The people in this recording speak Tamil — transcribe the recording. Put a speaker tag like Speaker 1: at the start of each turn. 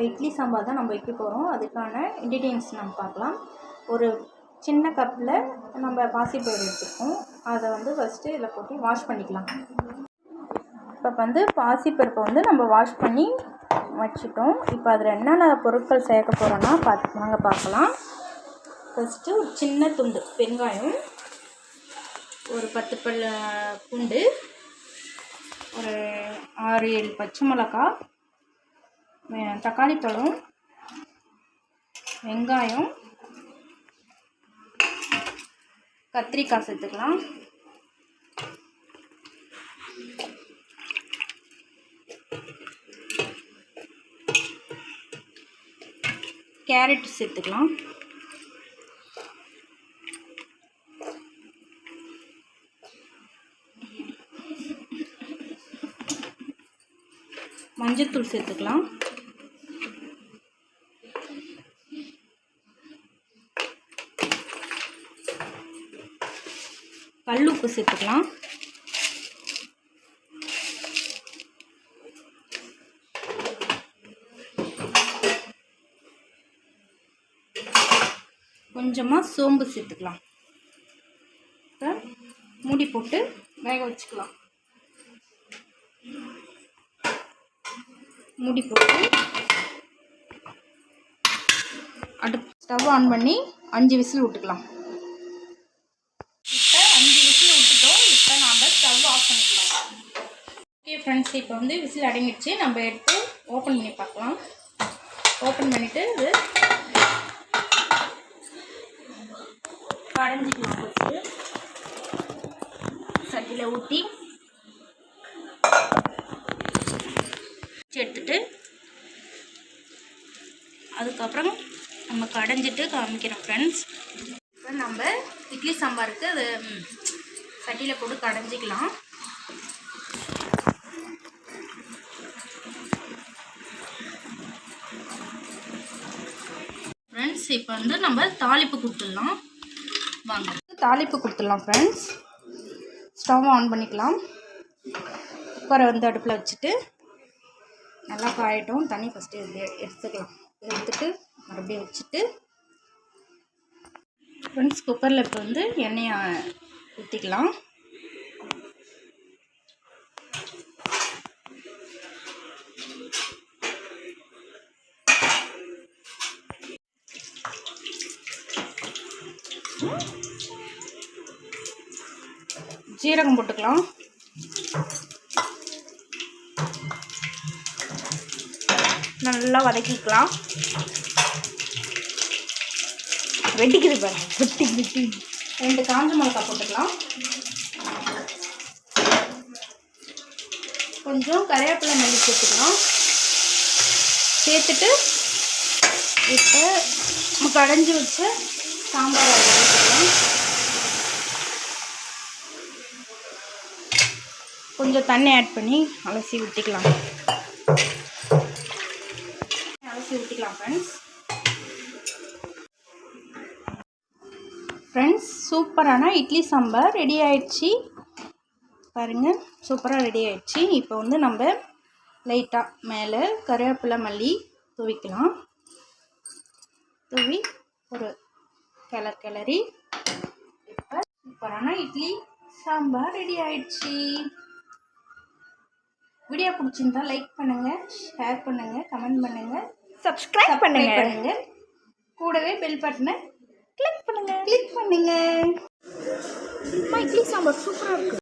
Speaker 1: இப்போ இட்லி சாம்பார் தான் நம்ம வைக்க போகிறோம் அதுக்கான இன்க்ரீடியன்ஸ் நம்ம பார்க்கலாம். ஒரு சின்ன கப்பில் நம்ம பாசிப்பயிறு எடுத்துருக்கோம் அதை வந்து ஃபஸ்ட்டு இதில் போட்டு வாஷ் பண்ணிக்கலாம். இப்போ வந்து பாசிப்பருப்பை வந்து நம்ம வாஷ் பண்ணி வச்சுட்டோம். இப்போ அதில் என்னென்ன பொருட்கள் சேர்க்க போகிறோன்னா பார்த்து வாங்க பார்க்கலாம். ஃபஸ்ட்டு ஒரு சின்ன துண்டு வெங்காயம். ஒரு பத்து பல் பூண்டு. ஒரு ஆறு ஏழு பச்சை மிளகா தக்காளிப்பழம் தக்காளி பழம் வெங்காயம். கத்திரிக்காய் சேர்த்துக்கலாம். கேரட் சேர்த்துக்கலாம். மஞ்சத்தூள் சேர்த்துக்கலாம். கல் உப்பு சேர்த்துக்கலாம். கொஞ்சமாக சோம்பு சேர்த்துக்கலாம். இப்போ மூடி போட்டு வேக வச்சுக்கலாம். மூடி போட்டு அடுப்பு ஸ்டவ் ஆன் பண்ணி அஞ்சு விசில் விட்டுக்கலாம் இப்போ அஞ்சு விசில் விட்டுட்டோம் இப்போ நாம் ஸ்டவ் ஆஃப் பண்ணிக்கலாம் ஓகே ஃப்ரெண்ட்ஸ் இப்போ வந்து விசில் அடங்கிடுச்சு. நம்ம எடுத்து ஓப்பன் பண்ணி பார்க்கலாம். ஓப்பன் பண்ணிவிட்டு இது கடைஞ்சிக்கலாம் சட்டியில் ஊற்றி எடுத்துட்டு அதுக்கப்புறம் நம்ம கடைஞ்சிட்டு காமிக்கிறோம் ஃப்ரெண்ட்ஸ் இப்போ நம்ம இட்லி சாம்பாருக்கு அது சட்டியில் போட்டு கடைஞ்சிக்கலாம் ஃப்ரெண்ட்ஸ் இப்போ வந்து நம்ம தாளிப்பு கொடுத்துடலாம். வாங்க. தாளிப்பு கொடுத்துடலாம் ஃப்ரெண்ட்ஸ் ஸ்டவ் ஆன் பண்ணிக்கலாம். குக்கரை வந்து அடுப்பில் வச்சுட்டு நல்லா காயட்டும். தண்ணி ஃபஸ்ட்டு எடுத்துக்கலாம். எடுத்துட்டு மறுபடியும் வச்சுட்டு ஃப்ரெண்ட்ஸ் குக்கரில் இப்போ வந்து எண்ணெயை ஊற்றிக்கலாம் ஜீரகம் போட்டுக்கலாம். நல்லா வதக்கிக்கலாம். வெட்டிக்குது பாருங்க. வெட்டி வெட்டி. ரெண்டு காஞ்ச மிளகா போட்டுக்கலாம். கொஞ்சம் கருவேப்பிலை மல்லி சேர்த்துக்கலாம். சேர்த்துட்டு இப்போ கடைஞ்சி வச்சு சாம்பார் அதில் ஊற்றிக்கலாம் கொஞ்சம் தண்ணி ஆட் பண்ணி அலசி ஊற்றிக்கலாம் அலசி ஊற்றிக்கலாம் ஃப்ரெண்ட்ஸ் ஃப்ரெண்ட்ஸ் சூப்பரான இட்லி சாம்பார் ரெடி ஆயிடுச்சு. பாருங்கள் சூப்பராக ரெடி ஆயிடுச்சு. இப்போ வந்து நம்ம லைட்டாக மேலே கருவேப்பிலை மல்லி தூவிக்கலாம். தூவி ஒரு கிளர் கிளறி இப்போ சூப்பரான இட்லி சாம்பார் ரெடி ஆயிடுச்சு. வீடியோ பிடிச்சிருந்தா லைக் பண்ணுங்கள் ஷேர் பண்ணுங்கள் கமெண்ட் பண்ணுங்கள்
Speaker 2: சப்ஸ்கிரைப் பண்ணுங்க.
Speaker 1: பண்ணுங்க. கூடவே பெல் பட்டனை கிளிக் பண்ணுங்க. கிளிக் பண்ணுங்க.
Speaker 2: அம்மா, இட்லி சாம்பார் சூப்பராக இருக்கு.